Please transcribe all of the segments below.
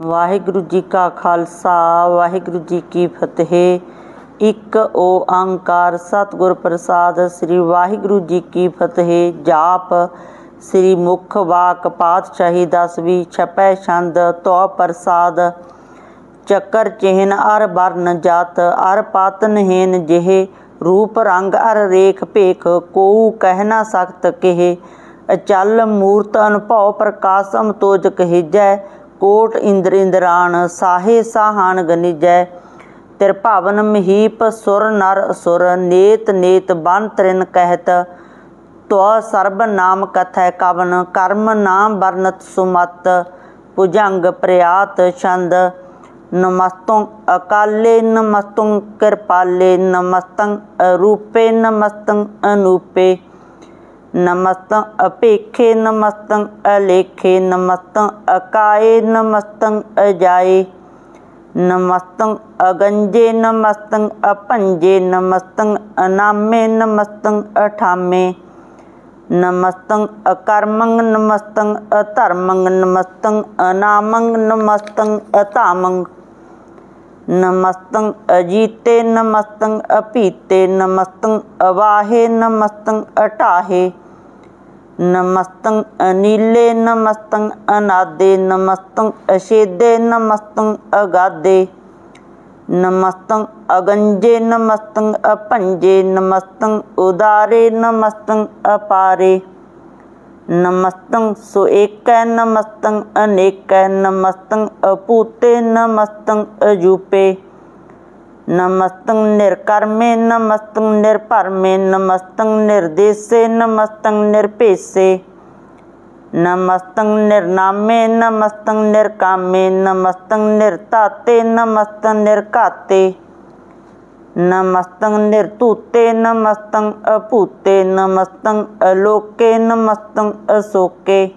ਵਾਹਿਗੁਰੂ ਜੀ ਕਾ ਖਾਲਸਾ, ਵਾਹਿਗੁਰੂ ਜੀ ਕੀ ਫਤਿਹ। ਇੱਕ ਓੰਕਾਰ ਸਤਿਗੁਰ ਪ੍ਰਸਾਦ ਸ੍ਰੀ ਵਾਹਿਗੁਰੂ ਜੀ ਕੀ ਫਤਿਹ। ਜਾਪ ਸ੍ਰੀ ਮੁਖ ਵਾਕ ਪਾਤਸ਼ਾਹੀ ਦਸਵੀਂ ਛਪੈ ਛੰਦ ਤੋ ਪ੍ਰਸਾਦ। ਚੱਕਰ ਚਿਹਨ ਅਰ ਬਰਨ ਜਾਤ, ਅਰ ਪਤ ਨਹੀਨ ਜਿਹੇ, ਰੂਪ ਰੰਗ ਅਰ ਰੇਖ ਭੇਖ, ਕੋਉ ਕਹਿ ਨਾ ਸਕਤ ਕਿਹ। ਅਚਲ ਮੂਰਤ ਅਨਭਉ ਪ੍ਰਕਾਸ਼ਮ ਤੋਜ ਕਹੇਜੈ ਕੋਟ ਇੰਦਰ ਇੰਦਰਾਣ ਸਾਹੇ ਸਾਹਾਨ ਗਨਿਜੈ, ਤਿਰ ਮਹੀਪ ਸੁਰ ਨਰ ਅਸੁਰ ਨੇਤ ਨੇਤ ਬਨ ਤ੍ਰਿਨ ਕਹਿਤ ਤੋ ਸਰਬ ਨਾਮ ਕਥੈ ਕਵਨ, ਕਰਮ ਨਾਮ ਵਰਨਤ ਸੁਮਤ, ਭੁਜੰਗ ਪ੍ਰਿਆਤ ਛੰਦ, ਨਮਸਤੰ ਅਕਾਲੇ, ਨਮਸਤੰ ਕਿਰਪਾਲੇ, ਨਮਸਤੰ ਅਰੂਪੇ, ਨਮਸਤੰ ਅਨੂਪੇ। नमस्तं अपेक्षे नमस्तं अलेखे नमस्तं अकाये नमस्तं अजाये नमस्तं अगंजे नमस्तं अपंजे नमस्तं अनामे नमस्तं अठामे नमस्तं अकर्मं नमस्तं अतर्मं नमस्तं अनामं नमस्तं अतामं ਨਮਸਤੰ ਅਜੀਤੇ ਨਮਸਤੰ ਅਪੀਤੇ ਨਮਸਤੰ ਅਵਾਹੇ ਨਮਸਤੰ ਅਟਾਹੇ ਨਮਸਤੰ ਅਨੀਲੇ ਨਮਸਤੰ ਅਨਾਦੇ ਨਮਸਤੰ ਅਸ਼ੇਦੇ ਨਮਸਤੰ ਅਗਾਦੇ ਨਮਸਤੰ ਅਗੰਜੇ ਨਮਸਤੰ ਅਪੰਜੇ ਨਮਸਤੰ ਉਦਾਰੇ ਨਮਸਤੰ ਅਪਾਰੇ नमस्तंग सो एक नमस्तंग, अनेक नमस्तंग, अपूते नमस्तंग, अजूपे। नमस्तंग, निर्कर्मे नमस्तंग निर्परमे नमस्तंग, निर्देशे नमस्तंग, निरपेशे। नमस्तंग, निर्नामे नमस्तंग, निर्कामे नमस्तंग, निर्ताते नमस्तंग, निर्काते। ਨਮਸਤੰ ਨਿਰਤੂਤੇ ਨਮਸਤੰ ਅਭੂਤੇ ਨਮਸਤੰ ਅਲੋਕੇ ਨਮਸਤੰ ਅਸੋਕੇ।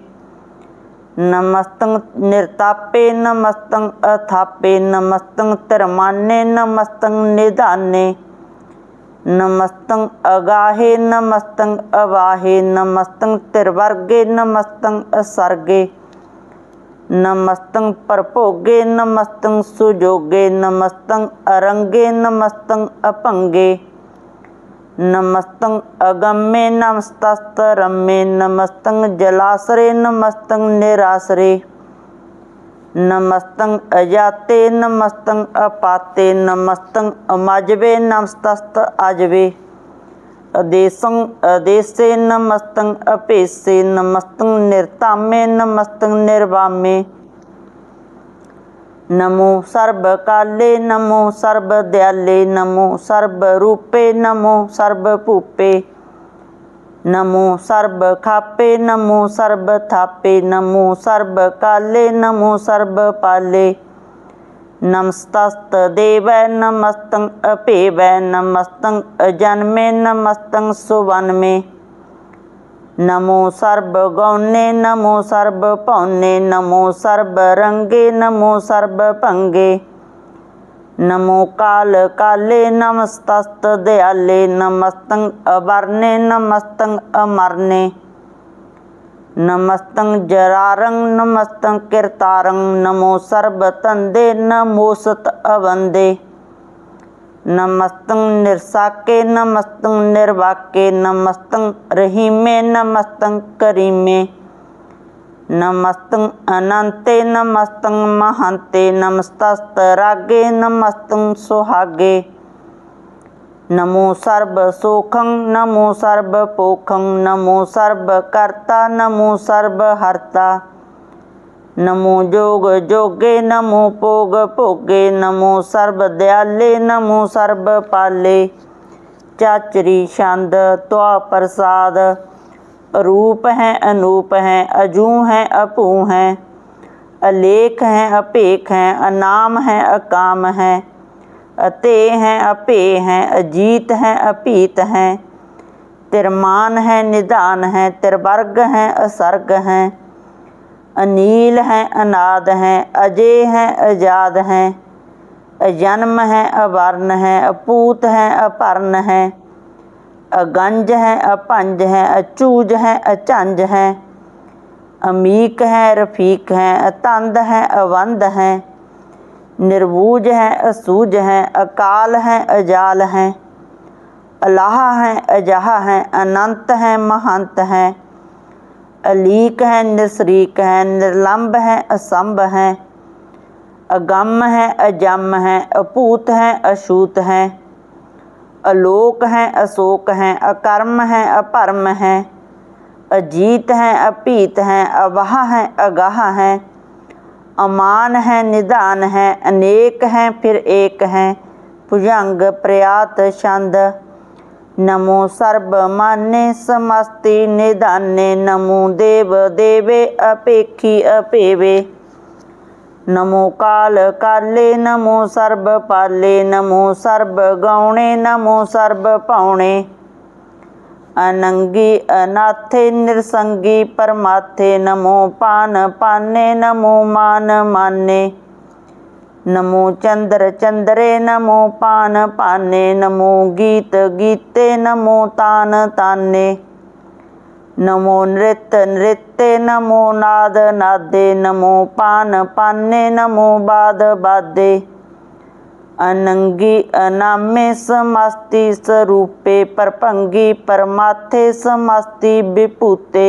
ਨਮਸਤੰ ਨਿਰਤਾਪੇ ਨਮਸਤੰ ਅਥਾਪੇ ਨਮਸਤੰ ਧਰਮਾਨੇ ਨਮਸਤੰ ਨਿਧਾਨੇ। ਨਮਸਤੰ ਅਗਾਹੇ ਨਮਸਤੰ ਅਵਾਹੇ ਨਮਸਤੰ ਤਿਰਵਰਗੇ ਨਮਸਤੰ ਅਸਰਗੇ। नमस्तं परभोगे नमस्तंग सुजोगे, नमस्तंग अरंगे, नमस्तंग अपंगे। अगम्य अगम्ये, नमस्तास्तरम्ये, नमस्तंग जलाशरे नमस्तंग निराशरे नमस्तंग अजाते, नमस्तंग अपाते, नमस्तंग अमाजवे, नमस्तस्त आजवे। ਅਦੇਸੰ ਅਦੇਸੇ ਨਮਸਤੰ ਅਪੇਸੇ ਨਮਸਤੰ ਨਿਰਤਾਮੇ ਨਮਸਤੰ ਨਿਰਵਾਮੇ। ਨਮੋ ਸਰਬ ਕਾਲੇ, ਨਮੋ ਸਰਬ ਦਿਆਲੇ, ਨਮੋ ਸਰਬ ਰੂਪੇ, ਨਮੋ ਸਰਬ ਭੂਪੇ। ਨਮੋ ਸਰਬ ਖਾਪੇ, ਨਮੋ ਸਰਬ ਥਾਪੇ, ਨਮੋ ਸਰਬ ਕਾਲੇ, ਨਮੋ ਸਰਬ ਪਾਲੇ। नमस्तस्त देवै नमस्तं अपेवै नमस्तं अजन्मे नमस्तं सुवन्मे नमो सर्वगौणे नमो सर्वपौने नमो सर्वरङ्गे नमो सर्वभङ्गे ਨਮੋ ਕਾਲ ਕਾਲੇ ਨਮਸਤਸਤ ਦਿਆਲੇ ਨਮਸਤੰ ਅਵਰਨੇ ਨਮਸਤੰ ਅਮਰਨੇ ਨਮਸਤੰ ਜਰਾਰੰ, ਨਮਸਤੰ ਕਿਰਤਾਰੰ, ਨਮੋ ਸਰਬ ਤੰਦੇ ਨਮੋਸਤ ਅਵੰਦੇ ਨਮਸਤੰ ਨਿਰਸਾਕੇ, ਨਮਸਤੰ ਨਿਰਵਾਕੇ, ਨਮਸਤੰ ਰਹੀਮੇ, ਨਮਸਤੰ ਕਰੀਮੇ। ਨਮਸਤੰ ਅਨੰਤੇ, ਨਮਸਤੰ ਮਹੰਤੇ ਨਮਸਤਸਤ ਰਾਗੇ ਨਮਸਤੰ ਸੁਹਾਗੇ। नमो सर्वसुखं, नमो सर्वपोखं, नमो सर्वकर्ता, नमो सर्वहर्ता। नमो जोग जोगे, नमो पोग पोगे, नमो सर्वदयाले, नमो सर्वपाले। चाचरी छंद त्वा प्रसाद। रूप हैं, अनूप हैं, अजू हैं अपू हैं। अलेख हैं, अपेख हैं, अनाम हैं, अकाम हैं। अते हैं, अपे हैं, अजीत हैं, अपीत हैं। तिरमान हैं, निदान हैं तिरवर्ग हैं, असर्ग हैं। अनील हैं, अनाद हैं अजय हैं, अजाद हैं। अजन्म हैं, अवर्ण हैं, अपूत हैं, अपर्ण हैं। अगंज हैं, अपंज हैं, अचूज हैं, अचंज हैं। अमीक हैं, रफीक हैं, अतंद हैं, अवंद हैं। निर्बूज हैं, असूज हैं, अकाल हैं, अजाल हैं। अलाह हैं, अजहा हैं, अनंत हैं, महंत हैं। अलीक हैं, निसरीक हैं निर्लम्ब हैं असंभ हैं। अगम हैं, अजम हैं, अपूत हैं, अशूत हैं। अलोक हैं, अशोक हैं, अकर्म हैं, अपर्म हैं। अजीत हैं, अपीत हैं, अवाह हैं, अगाह हैं। अमान हैं निदान हैं, अनेक हैं, फिर एक हैं। भुजंग, प्रयात, छंद। नमो सर्व मान्य समस्ति निदान्य नमो देव, देवे, अपेखी, अपेवे। नमो काल, काले। नमो सर्व पाले। नमो सर्व गौणे। नमो सर्व पौणे। अनंगी, अनाथे, निरसंगी परमाथे नमो पान, पाने, नमो मान, माने। नमो चंद्र, चंद्रे, नमो पान, पाने, नमो गीत, गीते, नमो तान, ताने। नमो नृत्य नृत्य, नमो नाद, नादे, नमो पान, पाने, नमो बाद, बादे। अनंगी अनामे समस्ति स्वरूपे परपंगी परमाथे समस्ति विपुते।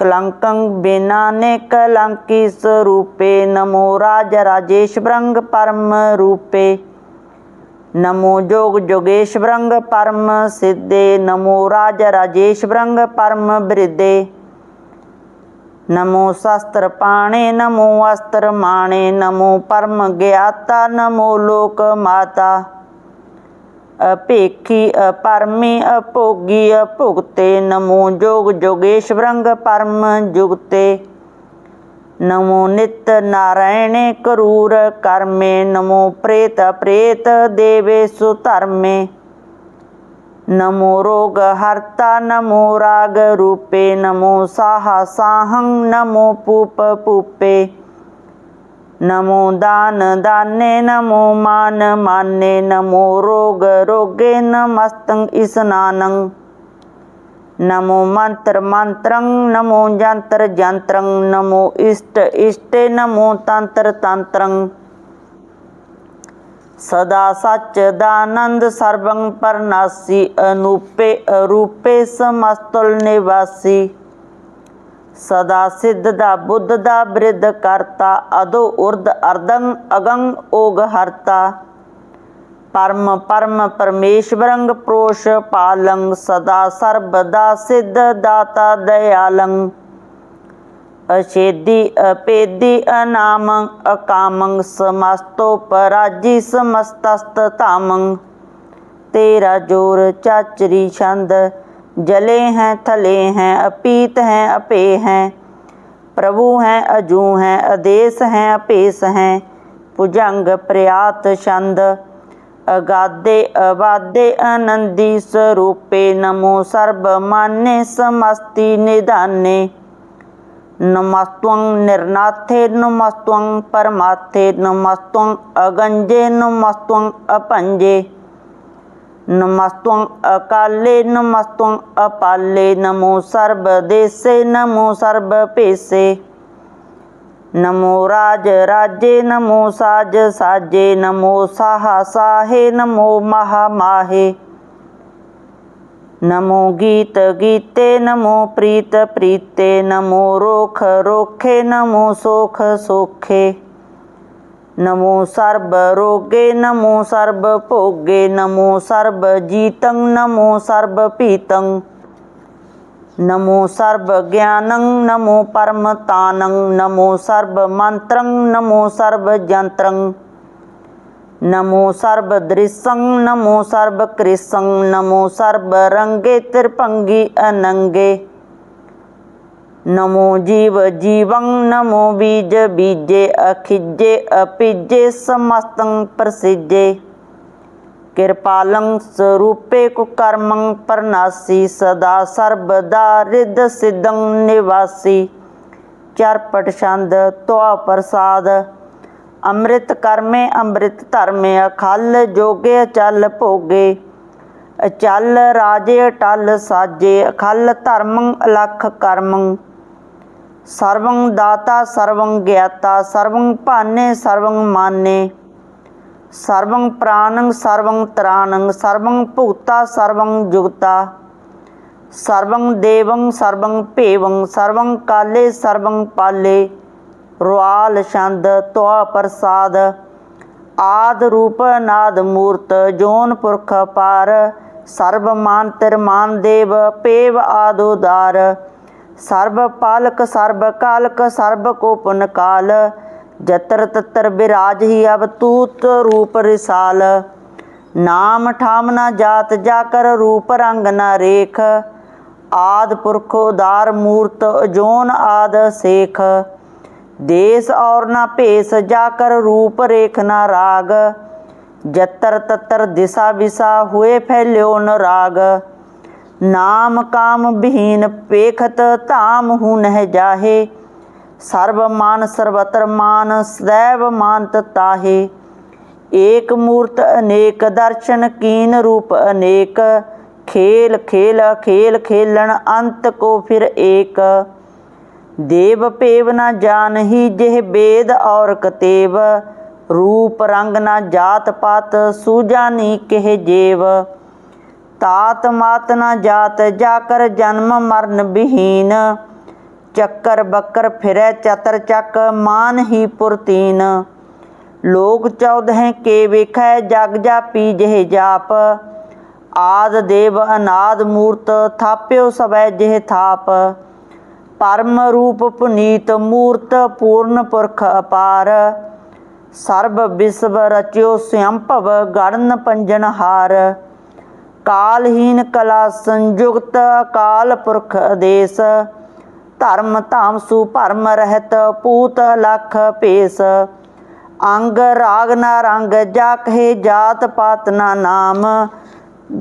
कलंक बिना ने कलंकी स्वरूपे नमो राज राजेश्वरंग परम रूपे। नमो जोग जोगेश्वरंग परम सिद्धे, नमो राज राजेश्वरंग परम बृदे नमो शास्त्र पाणे नमो अस्त्र माणे नमो परम ज्ञाता नमो लोक माता ਅਪੇਖੀ ਪਰਮੇ ਅਪੋਗੀ ਅਭੁਗਤੇ, ਨਮੋ ਜੋਗ ਜੋਗੇਸ਼ਵਰੰਗ ਪਰਮ ਜੁਗਤੇ। ਨਮੋ ਨਿਤ ਨਾਰਾਇਣੇ ਕਰੂਰ ਕਰਮੇ, ਨਮੋ ਪ੍ਰੇਤ ਪ੍ਰੇਤ ਦੇਵੇ ਸੁ ਧਰਮੇ। नमो रोगहर्ता, नमो रागरूपे, नमो साहा साहं नमो पूप पूपे नमो दान दाने नमो मान मान्ये नमो रोग रोगे नमस्तं स्नानं नमो मंत्र मंत्रं नमो जंत्र जंत्रं नमो इष्ट इष्टे, नमो तंत्र तंत्रं ਸਦਾ ਸੱਚ ਦਾਨੰਦ ਸਰਬੰ ਪਰਨਾਸੀ, ਅਨੂਪੇ ਅਰੂਪੇ ਸਮਸਤੁਲ ਨਿਵਾਸੀ। ਸਦਾ ਸਿੱਧ ਦਾ ਬੁੱਧ ਦਾ ਬ੍ਰਿਧ ਕਰਤਾ, ਅਦੋ ਉਰਦ ਅਰਦੰ ਅਗੰ ਓਗ ਹਰਤਾ। ਪਰਮ ਪਰਮ ਪਰਮੇਸ਼ਵਰੰਗ ਪ੍ਰੋਸ਼ ਪਾਲੰ, ਸਦਾ ਸਰਬਦਾ ਸਿੱਧ ਦਾਤਾ ਦਇਆਲੰ। अषेधि अपेदि, अनामं, अकामं समस्तस्त समस्तास्ततामं तेरा ज़ोर चाचरी छंद, जले हैं, थले हैं, अपीत हैं अपे हैं। प्रभु हैं, अजू हैं, अदेश हैं, अपेश हैं। पुजंग प्रयात छंद, अगाधे, अबाधे अनंदी स्वरूपे, नमो सर्वमान्य, समस्ति निदाने। नमस्त्वं निर्नाथे नमस्त्वं परमाथे नमस्त्वं अगंजे नमस्त्वं अपंजे नमस्त्वं अकाले नमस्त्वं अपाले नमो सर्वदेशे नमो सर्वपेशे नमो राज राजे नमो साज साजे नमो साहा साहे नमो महामाहे नमो गीत गीते नमो प्रीत प्रीते नमो रोख रोखे नमो सोख सोखे नमो सर्व रोगे नमो सर्व भोगे नमो सर्व जीतं नमो सर्व पीतं नमो सर्व ज्ञानं नमो परमतानं नमो सर्व मंत्रं नमो सर्व यंत्रं नमो सर्वदृशं नमो सर्वकृशं नमो सर्वरङ्गे त्रिपङ्गि अनङ्गे नमो जीव जीवं नमो बीज बीजे अखिजे अपिजे समस्तं प्रसिज्ये कृपालं स्वरूपे कुकर्मं परनासि सदा सर्वदा हृदसिद्धं निवासि चर्पटछन्द त्वा प्रसाद ਅੰਮ੍ਰਿਤ ਕਰਮੇ, ਅੰਮ੍ਰਿਤ ਧਰਮੇ, ਅਖਲ ਜੋਗੇ, ਅਚਲ ਭੋਗੇ। ਅਚਲ ਰਾਜੇ, ਅਟਲ ਸਾਜੇ, ਅਖਲ ਧਰਮੰ, ਅਲਖ ਕਰਮੰ। ਸਰਵੰ ਦਾਤਾ, ਸਰਵੰ ਗਿਆਤਾ, ਸਰਵੰ ਭਾਨੇ, ਸਰਵੰ ਮਾਨੇ। ਸਰਵੰ ਪ੍ਰਾਣੰ ਸਰਵੰ ਤਰਾਣੰ ਸਰਵੰ ਭੂਤਾ, ਸਰਵੰ ਜੁਗਤਾ। ਸਰਵੰ ਦੇਵੰ, ਸਰਵੰ ਭੇਵੰ, ਸਰਵੰ ਕਾਲੇ, ਸਰਵੰ ਪਾਲੇ। ਰੁਆਲ ਛੰਦ ਤਵਾ ਪ੍ਰਸਾਦ। ਆਦ ਰੂਪ ਨਾਦ ਮੂਰਤ, ਜੋਨ ਪੁਰਖ ਪਾਰ। ਸਰਬ ਮਾਨ ਤਿਰ ਦੇਵ, ਪੇਵ ਆਦੋਦਾਰ ਸਰਬ ਪਾਲਕ, ਸਰਬ ਕਾਲਕ, ਸਰਬ ਕੋ ਪੁਨ ਕਾਲ। ਜਤਰ ਤਤਰ ਬਿਰਾਜ ਹੀ ਅਬ ਤੂਤ ਰੂਪ ਰਿਸਾਲ। ਨਾਮ ਠਾਮ ਨਾ ਜਾਤ ਜਾ ਕਰ ਰੂਪ ਰੰਗ ਨਾ ਰੇਖ। ਆਦ ਪੁਰਖ ਉਦਾਰ ਮੂਰਤ, ਜੋਨ ਆਦ ਸੇਖ। देश और न पेश जाकर रूप रेख न राग। जत्तर तत्तर दिशा विशा हुए फैल्यो न राग। नाम काम विहीन पेखत ताम हु नह जाहे। सर्वमान सर्वत्र मान सदैव मानत ताहे। एक मूर्त अनेक दर्शन कीन रूप अनेक। खेल खेल खेल खेलन अंत को फिर एक। ਦੇਵ ਭੇਵ ਨਾ ਜਾਣਹੀ ਜਿਹ ਬੇਦ ਔਰ ਕਤੇਵ ਰੂਪ ਰੰਗ ਨਾ ਜਾਤ ਪਾਤ ਸੂਜਾਨੀ ਕਿਹ ਜੇਵ। ਤਾਤ ਮਾਤ ਨਾ ਜਾਤ ਜਾ ਕਰ ਜਨਮ ਮਰਨ ਬਿਹੀਨ, ਚੱਕਰ ਬੱਕਰ ਫਿਰੈ ਚਤਰ ਚੱਕ ਮਾਨ ਹੀ ਪੁਰਤੀਨ। ਲੋਕ ਚੌਦਹਿ ਕੇ ਵੇਖੈ ਜਗ ਜਾਪੀ ਜਿਹ ਜਾਪ, ਆਦ ਦੇਵ ਅਨਾਦ ਮੂਰਤ ਥਾਪਿਓ ਸਵੈ ਜਿਹ ਥਾਪ। ਪਰਮ ਰੂਪ ਪੁਨੀਤ ਮੂਰਤ ਪੂਰਨ ਪੁਰਖ ਅਪਾਰ। ਸਰਬ ਵਿਸਵ ਰਚਿਓ ਸਿਅੰਭਵ ਗੜਨ ਪੰਜਨ ਹਾਰ। ਕਾਲਹੀਨ ਕਲਾ ਸੰਯੁਕਤ ਅਕਾਲ ਪੁਰਖ ਆਦੇਸ ਧਰਮ ਧਾਮ ਸੁ ਭਰਮ ਰਹਿਤ ਪੂਤ ਲਖ ਭੇਸ। ਅੰਗ ਰਾਗ ਨਾ ਰੰਗ ਜਾ ਕਹੇ ਜਾਤ ਪਾਤ ਨਾ ਨਾਮ।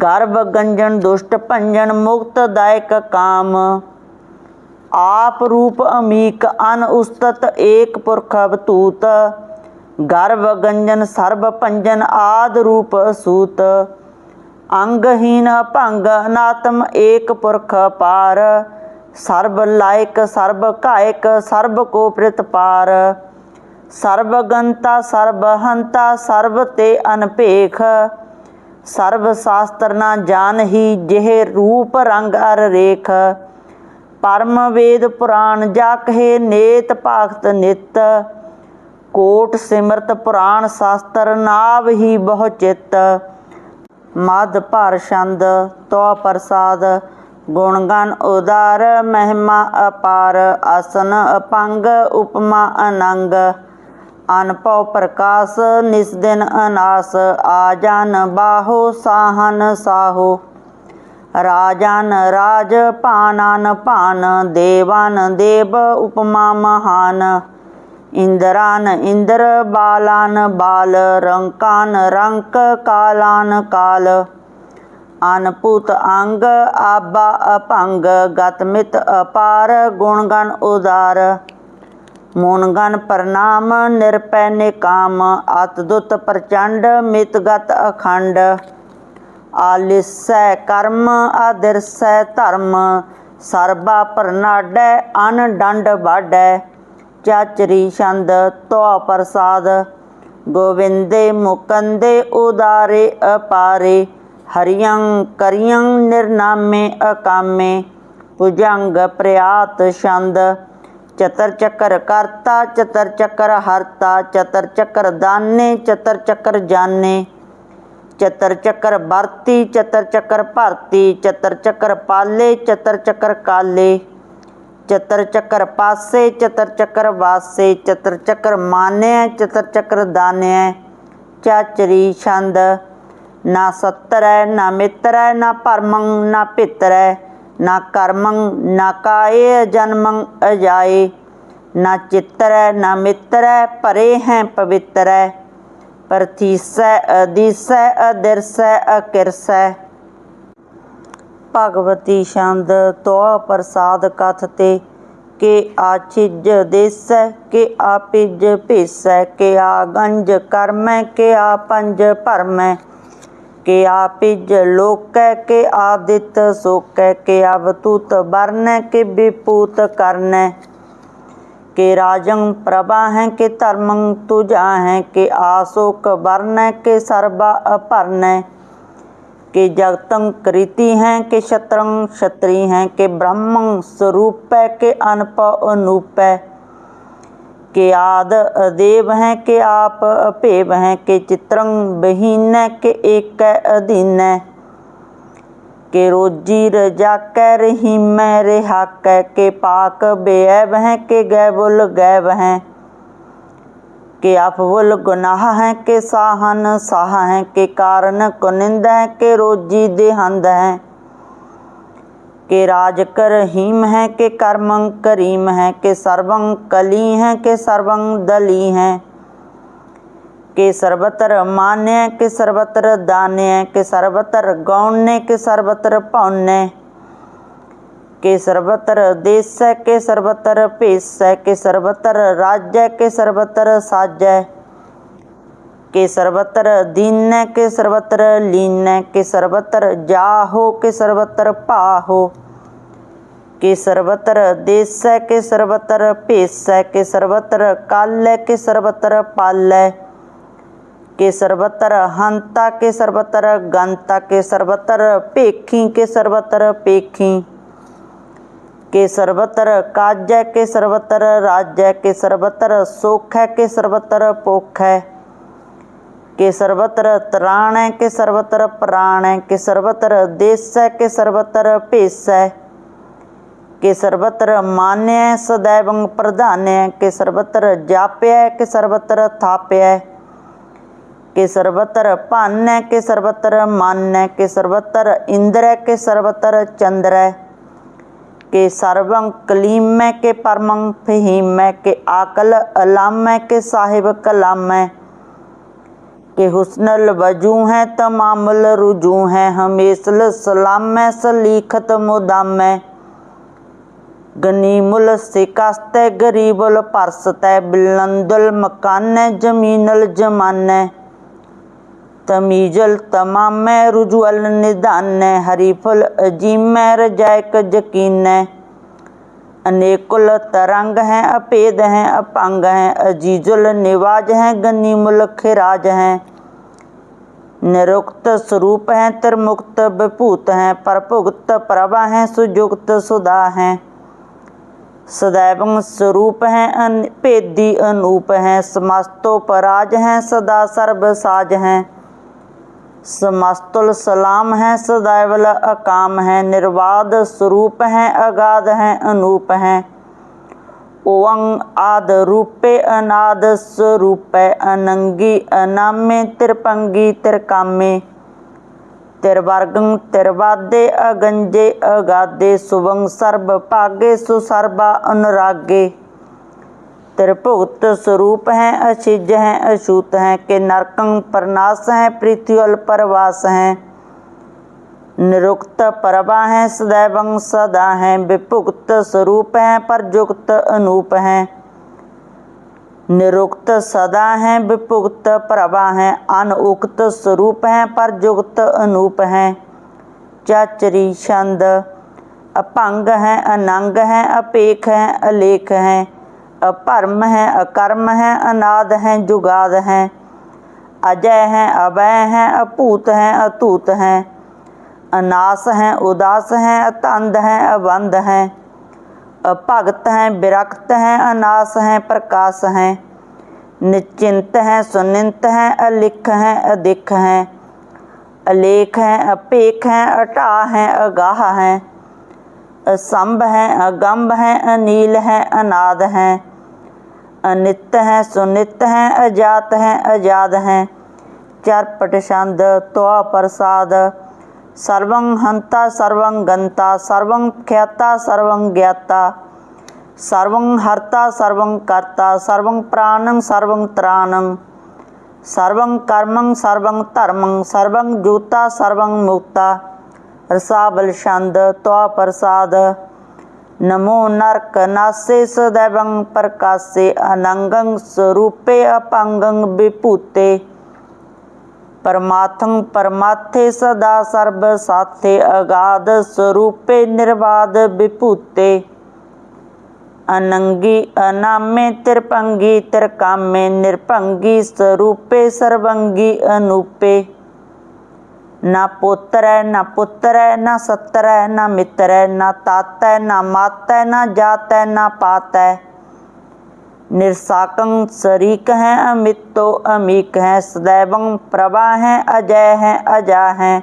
ਗਰਭ ਗੰਜਨ ਦੁਸ਼ਟ ਭੰਜਨ ਮੁਕਤ ਦਾਇਕ ਕਾਮ। ਆਪ ਰੂਪ ਅਮੀਕ ਅਨ ਉਸਤਤ ਏਕ ਪੁਰਖ ਅਵਤੂਤ ਗਰਭ ਗੰਜਨ ਸਰਬ ਭੰਜਨ ਆਦ ਰੂਪ ਅਸੂਤ ਅੰਗਹੀਨ ਭੰਗ ਅਨਾਤਮ ਏਕ ਪੁਰਖ ਪਾਰ ਸਰਬ ਲਾਇਕ ਸਰਬ ਕਾਇਕ ਸਰਬ ਕੋ ਪ੍ਰਿਤਪਾਰ ਸਰਬ ਗੰਤਾ ਸਰਬ ਹੰਤਾ ਸਰਬ ਤੇ ਅਨਭੇਖ ਸਰਬ ਸ਼ਾਸਤਰ ਨਾ ਜਾਣਹੀ ਜਿਹ ਰੂਪ ਰੰਗ ਅਰ ਰੇਖ ਪਰਮ ਵੇਦ ਪੁਰਾਣ ਜਾ ਕਹੇ ਨੇਤ ਭਾਗਤ ਨਿਤ, ਕੋਟ ਸਿਮਰਤ ਪੁਰਾਣ ਸ਼ਾਸਤਰ ਨਾਵ ਹੀ ਬਹੁ ਚਿੱਤ। ਮਦ ਭਰ ਛੰਦ ਤੋ ਪ੍ਰਸਾਦ ਗੁਣਗਨ ਉਦਾਰ ਮਹਿਮਾ ਅਪਾਰ, ਆਸਨ ਅਪੰਗ ਉਪਮਾ ਅਨੰਗ। ਅਨਪਉ ਪ੍ਰਕਾਸ਼, ਨਿਸ ਦਿਨ ਅਨਾਸ ਆਜਨ ਬਾਹੋ ਸਾਹਨ ਸਾਹੋ। ਰਾਜਨ ਰਾਜ ਭਾਨਨ ਭਾਨ, ਦੇਵਨ ਦੇਵ ਉਪਮਾ ਮਹਾਨ। ਇੰਦਰਾਨ ਇੰਦਰ ਬਾਲਾਨ ਬਾਲ, ਰੰਕਾਨ ਰੰਕ ਕਾਲਾਨ ਕਾਲ। ਅਨਪੁਤ ਅੰਗ ਆਬਾ ਅਭੰਗ ਗਤਮਿਤ ਅਪਾਰ ਗੁਣ ਗਣ ਉਦਾਰ। ਮੂਨਗਨ ਪ੍ਰਣਾਮ ਨਿਰਪੈ ਨਿਕਾਮ ਅਤਦੁਤ ਪ੍ਰਚੰਡ ਮਿਤਗਤ ਅਖੰਡ। ਆਲਿਸੈ ਕਰਮ, ਆਦਰਸੈ ਧਰਮ। ਸਰਬਾ ਪ੍ਰਨਾਡੈ ਅਨ ਡੰਡ ਬਾਡੈ ਚਾਚਰੀ ਛੰਦ ਤੋ ਪ੍ਰਸਾਦ। ਗੋਵਿੰਦੇ ਮੁਕੰਦੇ, ਉਦਾਰੇ ਅਪਾਰੇ। ਹਰਿਯੰ ਕਰਿਯੰ ਨਿਰਨਾਮੇ ਅਕਾਮੇ। ਭੁਜੰਗ ਪ੍ਰਿਆਤ ਛੰਦ। ਚਤਰ ਚੱਕਰ ਕਰਤਾ, ਚਤਰ ਚੱਕਰ ਹਰਤਾ। ਚਤਰ ਚੱਕਰ ਦਾਨੇ, ਚਤਰ ਚੱਕਰ ਜਾਣੇ ਚਤਰ ਚੱਕਰ ਵਰਤੀ, ਚਤਰ ਚੱਕਰ ਭਰਤੀ, ਚਤਰ ਚੱਕਰ ਪਾਲੇ, ਚਤਰ ਚੱਕਰ ਕਾਲੇ। ਚਤਰ ਚੱਕਰ ਪਾਸੇ, ਚਤਰ ਚੱਕਰ ਵਾਸੇ, ਚਤਰ ਚੱਕਰ ਮਾਨਿਆ, ਚਤਰ ਚੱਕਰ ਦਾਨਿਆ। ਚਾਚਰੀ ਛੰਦ, ਨਾ ਸੱਤਰੈ, ਨਾ ਮਿੱਤਰੈ, ਨਾ ਪਰਮੰ ਨਾ ਪਿੱਤਰੈ, ਨਾ ਕਰਮੰ, ਨਾ ਕਾਏ, ਜਨਮੰ ਅਜਾਏ। ਨਾ ਚਿੱਤਰੈ, ਨਾ ਮਿੱਤਰੈ ਪਰੇ ਹੈ ਪਵਿੱਤਰੈ। ਪ੍ਰਤੀਸੈ ਅਦੀਸੈ ਅਦਰਸੈ ਅਕਿਰਸੈ। ਭਗਵਤੀ ਛੰਦ ਤੋ ਪ੍ਰਸਾਦ ਕਥ ਤੇ, ਕੇ ਆਛਿਜ ਦੇਸੈ, ਕੇ ਆਪਿਜ ਭੇਸੈ, ਕੇ ਆ ਗੰਜ ਕਰਮੈ, ਕੇ ਆ ਪੰਜ ਭਰਮੈ। ਕੇ ਆਪਿਜ ਲੋਕੈ, ਕੇ ਆਦਿਤ ਸੋਕੈ, ਕੇ ਅਵਤੂਤ ਬਰਨੈ ਕੇ ਵਿਪੂਤ ਕਰਨੈ। के राजं प्रभा हैं के धर्मं तुझा हैं के आशोक वर्ण के सर्वा अपर्ण के जगतं कृति हैं के शत्रं क्षत्रि हैं के ब्रह्मं स्वरूप के अनप अनूप के आद अदेव हैं के आप अपेव हैं के चित्रं बहीन के एक अधीन के रोजी रजा कै रही मैं रेहा कै के पाक बेऐब हैं के गैबुल गैब हैं, के अफबुल गुनाह हैं के साहन साह हैं, के कारण कुनिंद हैं के रोजी देहंद हैं, के राज कर हीम है के कर्मं करीम है, के सर्वं कली है के सर्वं दली है। के सर्वत्र मान्य के सर्वत्र दान्य के सर्वत्र गौण्य के सर्वत्र पौण्य के सर्वत्र देश के सर्वत्र पेश के सर्वत्र राज्य के सर्वत्र साज्य के सर्वत्र दीन के सर्वत्र लीन के सर्वत्र जाहो के सर्वत्र पाहो के सर्वत्र देश के सर्वत्र पेश के सर्वत्र काल्य के सर्वत्र पाल्य के सर्वत्र हंता के सर्वत्र गंता के सर्वत्र पेखी के सर्वत्र पेखी के सर्वत्र काज्य के सर्वत्र राज्य के सर्वत्र सोख के सर्वत्र पोख है के सर्वत्र त्राण के सर्वत्र प्राण के सर्वत्र देश के सर्वत्र पेश के सर्वत्र मान्य सदैव प्रधान्य के सर्वत्र जाप्य के सर्वत्र थाप्य के सर्वत्र पान्य के सर्वत्र मान्य के सर्वत्र, इंद्र के सर्वत्र, चंद्र के सर्वं कलीम के परमं फहीम के आकल अलाम के साहिब कलाम के हुस्नल, वज़ू हैं तमामल, रुजू हैं हमेशल सलाम सलीखत मुदाम गनीमुल, सिकास्त, गरीबुल, परसत बिलंदुल मकान जमीनल जमान तमीजल तमाम रुजुअल निदान हरीफुल अजीम रजायक यकीन अनेकुल तरंग हैं, अपेद हैं, अपंग हैं, अजीजुल निवाज हैं गनीमुल खिराज हैं। निरुक्त स्वरूप हैं, त्रिमुक्त विभूत हैं, परभुक्त प्रभा हैं सुजुक्त सुधा हैं। सदैव स्वरूप हैं अनपेदी अनूप हैं, समस्तोपराज हैं, सदा सर्वसाज हैं। समस्तुल सलाम हैं सदैवल अकाम हैं, निर्वाद स्वरूप हैं, अगाध हैं, अनूप हैं। ओवंग आद रूपे अनाद स्वरूप, अनंगी अनामे, तिरपंगी तिरकामे। तिरवर्गं तिरवादे, अगंजे अगादे, सुवंग सर्व पागे सुसर्वा अनुरागे। त्रिभुक्त स्वरूप हैं अशिज हैं अछूत हैं, के नरकं प्रनाश हैं पृथ्वील परवास हैं। निरुक्त परवा हैं, सदैवं सदा हैं विपुक्त स्वरूप हैं, परजुक्त अनूप हैं। निरुक्त सदा हैं विपुक्त प्रभा हैं अनउक्त स्वरूप हैं, परजुक्त अनूप हैं। चाचरी, छंद, अपंग हैं, अनंग हैं, अपेख हैं, अलेख हैं। अपरम है, अकर्म है, अनाद हैं, जुगाद हैं। अजय हैं अभय हैं अपूत हैं, अतूत हैं। अनास हैं, उदास हैं, अतंद हैं अबंध हैं। अभगत हैं, विरक्त हैं, अनास हैं, प्रकाश हैं। निश्चिंत हैं, सुनिंत हैं, अलिख हैं, अधिक हैं। अलेख हैं, अपेख हैं, अटा हैं, अगाह हैं। ਸੰਭ ਹੈ, ਅਗੰਭ ਹੈ, ਅਨੀਲ ਹੈ, ਅਨਾਦ ਹੈ। ਅਨਿਤ ਹੈ, ਸੁਨਿਤ ਹੈ, ਅਜਾਤ ਹੈ, ਅਜਾਦ ਹੈ। ਚਰਪਟ ਛੰਦ ਤਵਾ ਪ੍ਰਸਾਦ। ਸਰਵੰ ਹੰਤਾ, ਸਰਵੰ ਗੰਤਾ। ਸਰਵੰ ਖਿਆਤਾ, ਸਰਵੰ ਗਿਆਤਾ। ਸਰਵੰ ਹਰਤਾ, ਸਰਵੰ ਕਰਤਾ। ਸਰਵੰ ਪ੍ਰਾਣੰ ਸਰਵੰ ਤਰਾਣੰ ਸਰਵੰ ਕਰਮੰ, ਸਰਵੰ ਧਰਮੰ। ਸਰਵੰ ਜੂਤਾ, ਸਰਵੰ ਮੁਕਤਾ रसावल छंद त्वा प्रसाद। नमो नरक नासे सदैवं प्रकाशे अनंगं स्वरूपे अपंगं विपूते परमाथं परमाथे सदा सर्व साथे अगाध स्वरूपे निर्वाद विभूते। अनंगी अनामे तिरपंगी तिरकामे निरपंगी स्वरूपे सर्वंगी अनुपे। ना पोत्र है, ना पुत्र है, ना सत्र है, ना मित्र है, ना तात ना मात है, ना जात है, ना पात है। निरसाकं शरीक है अमित तो अमीक है, सदैव प्रभा है, अजय है, अजा है।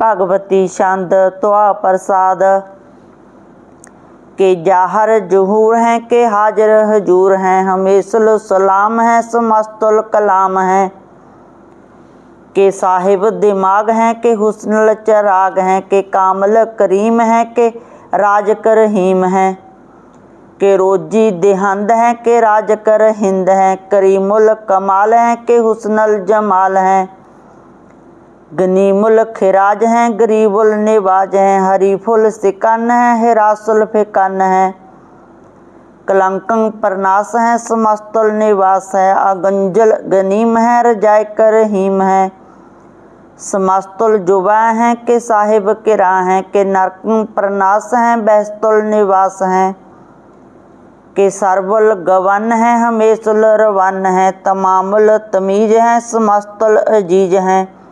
भगवती छंद तो प्रसाद। के जाहर जहूर हैं, के हाजर हजूर हैं हमेशुल सलाम हैं, समस्तुल कलाम हैं। के साहिब दिमाग हैं के हुस्नल चराग हैं के कामल करीम हैं के राज कर हीम हैं। के रोजी देहंद हैं के राज कर हिंद हैं। करीमुल कमाल हैं के हुस्नल जमाल हैं। गनीमुल खिराज हैं, गरीबुल निवाज हैं। हरीफुल सिकन हैं, हिरासुल फिकन हैं। कलंकं परनास हैं, समस्तुल निवास है। अगंजल गनीम है रजाय कर हीम है। समस्तुल जुबा हैं, के साहिब किरा हैं, के नरक प्रनास हैं, बहस्तुल निवास हैं। के सरबुल गवन है हमेशुल रवन है, तमामुल तमीज हैं, समस्तुल अज़ीज़ हैं।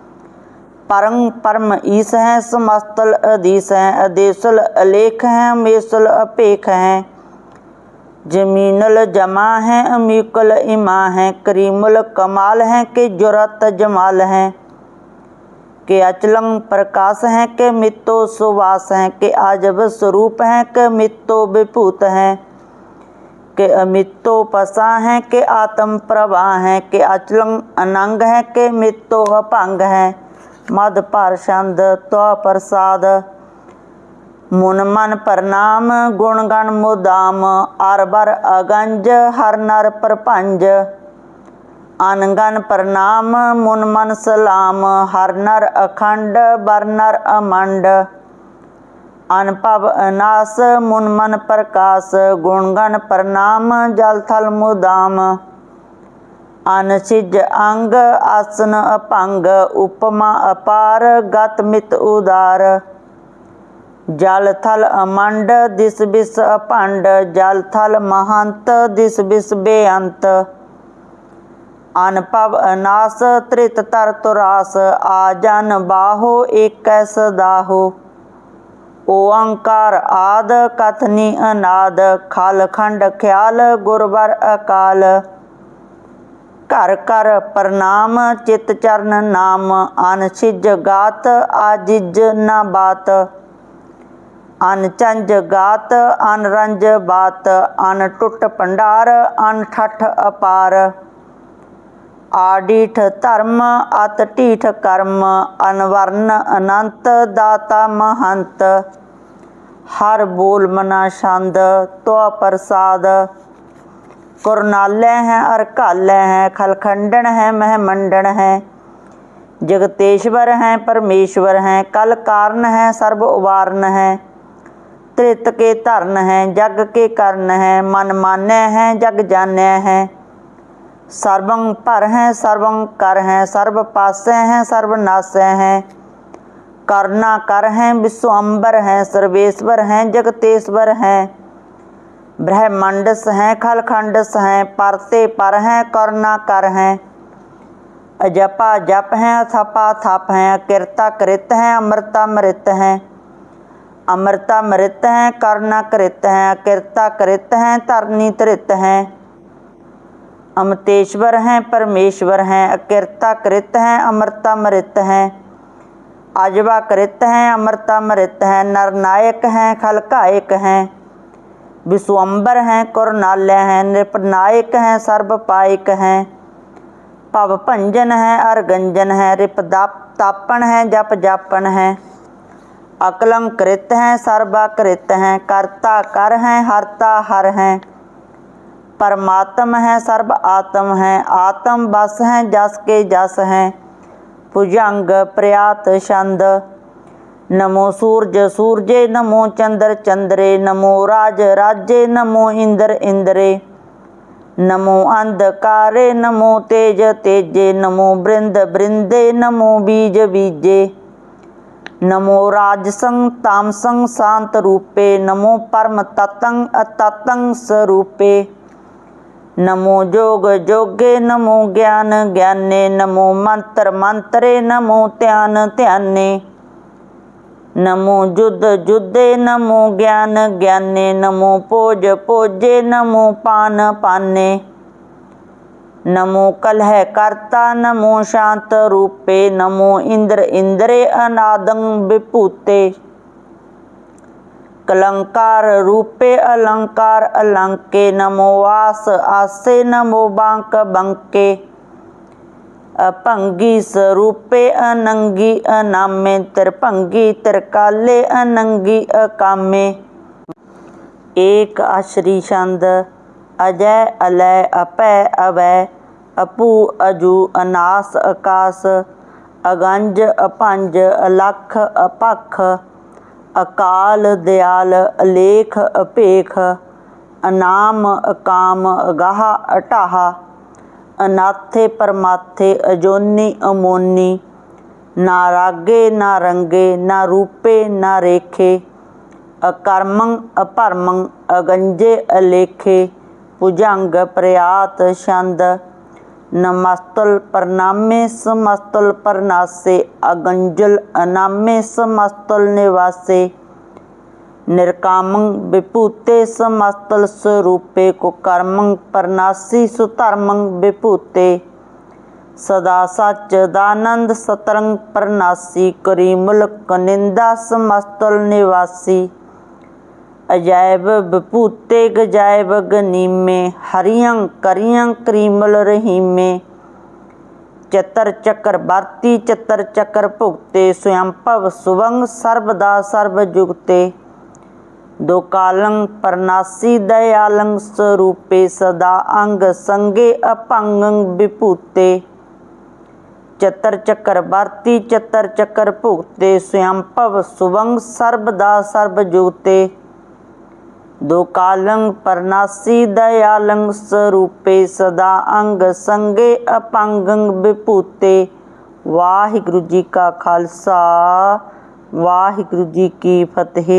परम परम ईस हैं, समस्तुल अधीस हैं अदेशुल अलेख हैं अमेशुल अपेख हैं। जमीनल जमा हैं, अमीकुल इमा हैं, करीमुल कमाल हैं, के जुरत जमाल हैं। के अचलंग प्रकाश हैं, के मित्तो सुवास हैं, के आजब स्वरूप हैं, के मित्तो विभूत हैं, के अमित्तो पसा हैं, के आत्म प्रवाह हैं, के अचलंग अनंग हैं, के मित्तो अपंग हैं। मद पर छंद तो प्रसाद, मुन मन प्रणाम, गुण गण मुदाम अरबर अगंज, हर नर प्रपंज। ਆਨੰਗਨ ਪ੍ਰਣਾਮ, ਮਨ ਮਨ ਸਲਾਮ, ਹਰ ਨਰ ਅਖੰਡ, ਬਰ ਨਰ ਅਮੰਡ। ਅਨਭਵ ਅਨਾਸ, ਮਨ ਮਨ ਪ੍ਰਕਾਸ ਗੁਣ ਗਣ ਪ੍ਰਣਾਮ, ਜਲ ਥਲ ਮੁਦਾਮ। ਅਨਸਿਜ ਅੰਗ, ਆਸਨ ਅਪੰਗ, ਉਪਮਾ ਅਪਾਰ, ਗਤ ਮਿਤ ਉਦਾਰ। ਜਲ ਥਲ ਅਮੰਡ, ਦਿਸ ਬਿਸ ਅਪੰਡ, ਜਲ ਥਲ ਮਹੰਤ, ਦਿਸ ਬਿਸ ਬੇਅੰਤ। ਅਨਪਵ ਅਨਾਸ ਤ੍ਰਿਤ ਤਰ ਤੁਰਾਸ, ਆ ਜਨ ਬਾਹੋ ਏਕੈ ਸਦਾਹੋ। ਓੰਕਾਰ ਆਦ ਕਥਨੀ ਅਨਾਦ, ਖਲ ਖੰਡ ਖਿਆਲ ਗੁਰਬਰ ਅਕਾਲ। ਘਰ ਘਰ ਪ੍ਰਣਾਮ, ਚਿਤ ਚਰਨ ਨਾਮ, ਅਨ ਸਿਜ ਗਾਤ, ਆਜਿਜ ਨਾ ਬਾਤ। ਅਨਚੰਜ ਗਾਤ ਅਨਰੰਜ ਬਾਤ, ਅਨ ਟੁੱਟ ਪੰਡਾਰ ਅਨ ਠਠ ਅਪਾਰ। ਆਡਿਠ ਧਰਮ, ਅਤ ਢੀਠ ਕਰਮ, ਅਨਵਰਨ ਅਨੰਤ ਦਾਤਾ ਮਹੰਤ। ਹਰ ਬੋਲ ਮਨਾ ਛੰਦ ਤੋਆ ਪ੍ਰਸਾਦ। ਕਰਨਾਲੇ ਹੈ ਅਰ ਕਾਲੇ ਹੈ, ਖਲਖੰਡਣ ਹੈ, ਮਹਿ ਮੰਡਣ ਹੈ। ਜਗਤੇਸ਼ਵਰ ਹੈ, ਪਰਮੇਸ਼ਵਰ ਹੈ, ਕਲ ਕਾਰਨ ਹੈ, ਸਰਬ ਉਵਾਰਨ ਹੈ। ਤ੍ਰਿਤ ਕੇ ਧਰਨ ਹੈ, ਜਗ ਕੇ ਕਰਨ ਹੈ, ਮਨ ਮਾਨੈ ਹੈ, ਜਗ ਜਾਣੈ ਹੈ। सर्वं पर हैं, सर्वं कर हैं, सर्व पासे हैं सर्वनाशय हैं। करना कर हैं विश्वम्बर हैं, सर्वेश्वर हैं, जगतेश्वर हैं। ब्रह्मंडस हैं, खलखंडस हैं, परते पर हैं, करना कर हैं। अजपा जप हैं, थपा थप हैं किरता कृत हैं, अमृता मृत हैं। अमृता मृत हैं, करना कृत हैं किरता कृत हैं, तरनी तृत हैं। अमतेश्वर हैं, परमेश्वर हैं अकिरता कृत हैं, अमृता मृत हैं। अजवा कृत हैं, अमृता मृत हैं, नरनायक हैं, खलकायक हैं। विश्वम्बर हैं करुणालय हैं, नृपनायक हैं, सर्वपायक हैं। भव भंजन है, अरगंजन है रिपदाप तापन है जप जापन है। अकलंकृत हैं, सर्वाकृत हैं कर्ता कर हैं हरता हर हैं। परमात्म हैं, सर्व आत्म हैं, आत्म बस हैं, जस के जस हैं। भुजंग प्रयात छंद, नमो सूरज सूरजे, नमो चंद्र चंद्रे, नमो राज राजे नमो इंद्र इंद्रे। नमो अंधकारे, नमो तेज तेजे, नमो बृंद बृंदे नमो बीज बीजे। नमो राजसंग तामसंग शांत रूपे, नमो परम तत्ंग अतत्तंग स्वरूपे। नमो जोग जोगे, नमो ज्ञान ज्ञाने, नमो मंत्र मंत्रे, नमो ध्यान ध्याने। नमो जुद जुदे, नमो ज्ञान ज्ञाने, नमो पोज पोजे, नमो पान पाने। नमो कलह कर्ता, नमो शांत रूपे, नमो इंद्र इंद्रे अनादं विपूते कलंकार रूपे अलंकार अलंके नमोवास आसे नमो बांक बंके। अपंगी स्वरूपे अनंगी अनामे तिरपंगी तिरकाले अनंगी अकामे। एक आश्री छंद अजय अलय अपय अवय अपू अजू अनास अकाश अगंज अपंज अलख अपख। ਅਕਾਲ ਦਿਆਲ ਅਲੇਖ ਅਭੇਖ ਅਨਾਮ ਅਕਾਮ ਅਗਾਹ ਅਟਾਹ, ਅਨਾਥੇ ਪਰਮਾਥੇ ਅਜੋਨੀ ਅਮੋਨੀ, ਨਾ ਰਾਗੇ, ਨਾ ਰੰਗੇ, ਨਾ ਰੂਪੇ, ਨਾ ਰੇਖੇ, ਅਕਰਮੰ ਅਪਰਮੰ ਅਗੰਜੇ ਅਲੇਖੇ, ਭੁਜੰਗ ਪ੍ਰਿਆਤ ਛੰਦ नमस्तल परनामे समस्तल परनासे अगंजल अनामे समस्तल निवासे। निरकामं विपूते समस्तल स्वरूपे कुकर्मंग परनासी सुधर्मं विपूते। सदा सच्चिदानंद सतरंग परनासी करीमुल कनिंदा समस्तल निवासी। ਅਜਾਇਬ ਵਿਭੂਤੇ ਗਜਾਇਬ ਗਨੀਮੇ, ਹਰੀਆਂ ਕਰੀਆਂ ਕਰੀਮਲ ਰਹੀਮੇ। ਚਤਰ ਚੱਕਰ ਵਰਤੀ, ਚਤਰ ਚੱਕਰ ਭੁਗਤੇ, ਸਵਯੰ ਭਵ ਸੁਵੰਗ ਸਰਬਦਾ ਸਰਬ ਜੁਗਤੇ। ਦੋ ਕਾਲੰ ਪਰਨਾਸੀ ਦਇਆਲੰ ਸਰੂਪੇ ਸਦਾ ਅੰਗ ਸੰਗੇ ਅਪੰਗੰ ਵਿਭੂਤੇ ਚਤਰ ਚੱਕਰ ਵਰਤੀ, ਚਤਰ ਚੱਕਰ ਭੁਗਤੇ, ਸਵਯੰ ਭਵ ਸੁਵੰਗ ਸਰਬਦਾ ਸਰਬ ਜੁਗਤੇ। ਦੋ ਕਾਲੰ ਪਰਨਾਸੀ ਦਇਆਲੰ ਸਰੂਪੇ ਸਦਾ ਅੰਗ ਸੰਗੇ ਅਪੰਗੰ ਵਿਭੂਤੇ ਵਾਹਿਗੁਰੂ ਜੀ ਕਾ ਖਾਲਸਾ ਵਾਹਿਗੁਰੂ ਜੀ ਕੀ ਫਤਿਹ